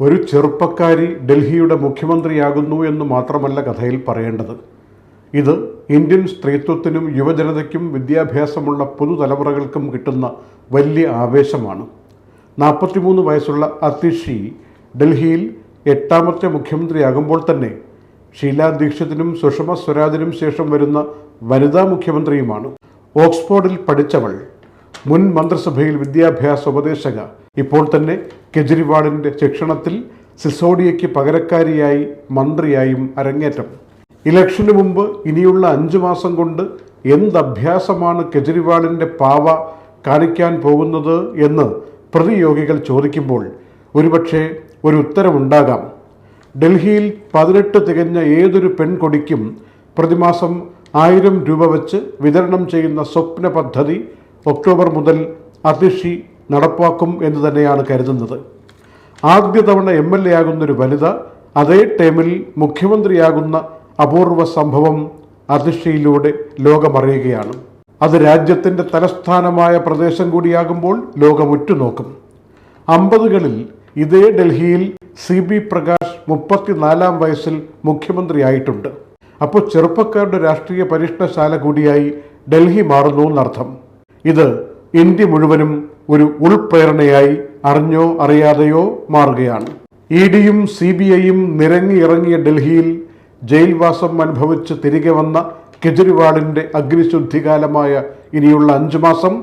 ഒരു ചെറുപ്പക്കാരി ഡൽഹിയുടെ മുഖ്യമന്ത്രിയാകുന്നു എന്ന് മാത്രമല്ല കഥയിൽ പറയേണ്ടത്. ഇത് ഇന്ത്യൻ സ്ത്രീത്വത്തിനും യുവജനതയ്ക്കും വിദ്യാഭ്യാസമുള്ള പുതുതലമുറകൾക്കും കിട്ടുന്ന വലിയ ആവേശമാണ്. നാൽപ്പത്തിമൂന്ന് വയസ്സുള്ള അതിഷി ഡൽഹിയിൽ എട്ടാമത്തെ മുഖ്യമന്ത്രിയാകുമ്പോൾ തന്നെ ഷീലാ ദീക്ഷിതിനും സുഷമ സ്വരാജിനും ശേഷം വരുന്ന വനിതാ മുഖ്യമന്ത്രിയുമാണ്. ഓക്സ്ഫോർഡിൽ പഠിച്ചവൾ മുൻ മന്ത്രിസഭയിൽ വിദ്യാഭ്യാസ ഉപദേശക ഇപ്പോൾ തന്നെ കെജ്രിവാളിന്റെ ശിക്ഷണത്തിൽ സിസോഡിയയ്ക്ക് പകരക്കാരിയായി മന്ത്രിയായും അരങ്ങേറ്റം. ഇലക്ഷന് മുമ്പ് ഇനിയുള്ള അഞ്ചു മാസം കൊണ്ട് എന്തഭ്യാസമാണ് കെജ്രിവാളിന്റെ പാവ കാണിക്കാൻ പോകുന്നത് എന്ന് പ്രതിയോഗികൾ ചോദിക്കുമ്പോൾ ഒരുപക്ഷെ ഒരു ഉത്തരവുണ്ടാകാം ഡൽഹിയിൽ പതിനെട്ട് തികഞ്ഞ ഏതൊരു പെൺകൊടിക്കും പ്രതിമാസം ആയിരം രൂപ വെച്ച് വിതരണം ചെയ്യുന്ന സ്വപ്ന പദ്ധതി ഒക്ടോബർ മുതൽ അതിഷി നടപ്പാക്കും എന്ന് തന്നെയാണ് കരുതുന്നത്. ആദ്യ തവണ എം എൽ എ ആകുന്ന ഒരു വനിത അതേ ടൈമിൽ മുഖ്യമന്ത്രിയാകുന്ന അപൂർവ സംഭവം അതിഷ്ഠയിലൂടെ ലോകമറിയുകയാണ്. അത് രാജ്യത്തിന്റെ തലസ്ഥാനമായ പ്രദേശം കൂടിയാകുമ്പോൾ ലോകം ഉറ്റുനോക്കും അമ്പതുകളിൽ ഇതേ ഡൽഹിയിൽ സി ബി പ്രകാശ് മുപ്പത്തിനാലാം വയസ്സിൽ മുഖ്യമന്ത്രിയായിട്ടുണ്ട്. അപ്പോൾ ചെറുപ്പക്കാരുടെ രാഷ്ട്രീയ പരീക്ഷണശാല കൂടിയായി ഡൽഹി മാറുന്നു എന്നർത്ഥം. ഇത് ഇന്ത്യ മുഴുവനും ഒരു ഉൾപ്രേരണയായി അറിഞ്ഞോ അറിയാതെയോ മാറുകയാണ്. ഇ ഡിയും സി ബി ഐയും നിരങ്ങി ഇറങ്ങിയ ഡൽഹിയിൽ ജയിൽവാസം അനുഭവിച്ച് തിരികെ വന്ന കെജ്രിവാളിന്റെ അഗ്നിശുദ്ധികാലമായ ഇനിയുള്ള അഞ്ചു മാസം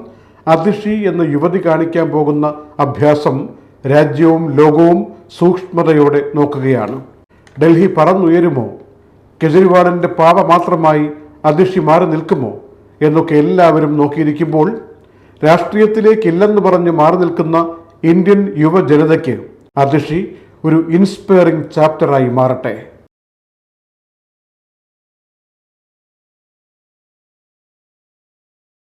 അതിഷി എന്ന യുവതി കാണിക്കാൻ പോകുന്ന അഭ്യാസം രാജ്യവും ലോകവും സൂക്ഷ്മതയോടെ നോക്കുകയാണ്. ഡൽഹി പറന്നുയരുമോ? കെജ്രിവാളിന്റെ പാവ മാത്രമായി അതിഷി മാറി നിൽക്കുമോ? എന്നൊക്കെ എല്ലാവരും നോക്കിയിരിക്കുമ്പോൾ രാഷ്ട്രീയത്തിലേക്കില്ലെന്ന് പറഞ്ഞ് മാറി നിൽക്കുന്ന ഇന്ത്യൻ യുവജനതയ്ക്ക് അതിഷി ഒരു ഇൻസ്പയറിംഗ് ചാപ്റ്ററായി മാറട്ടെ.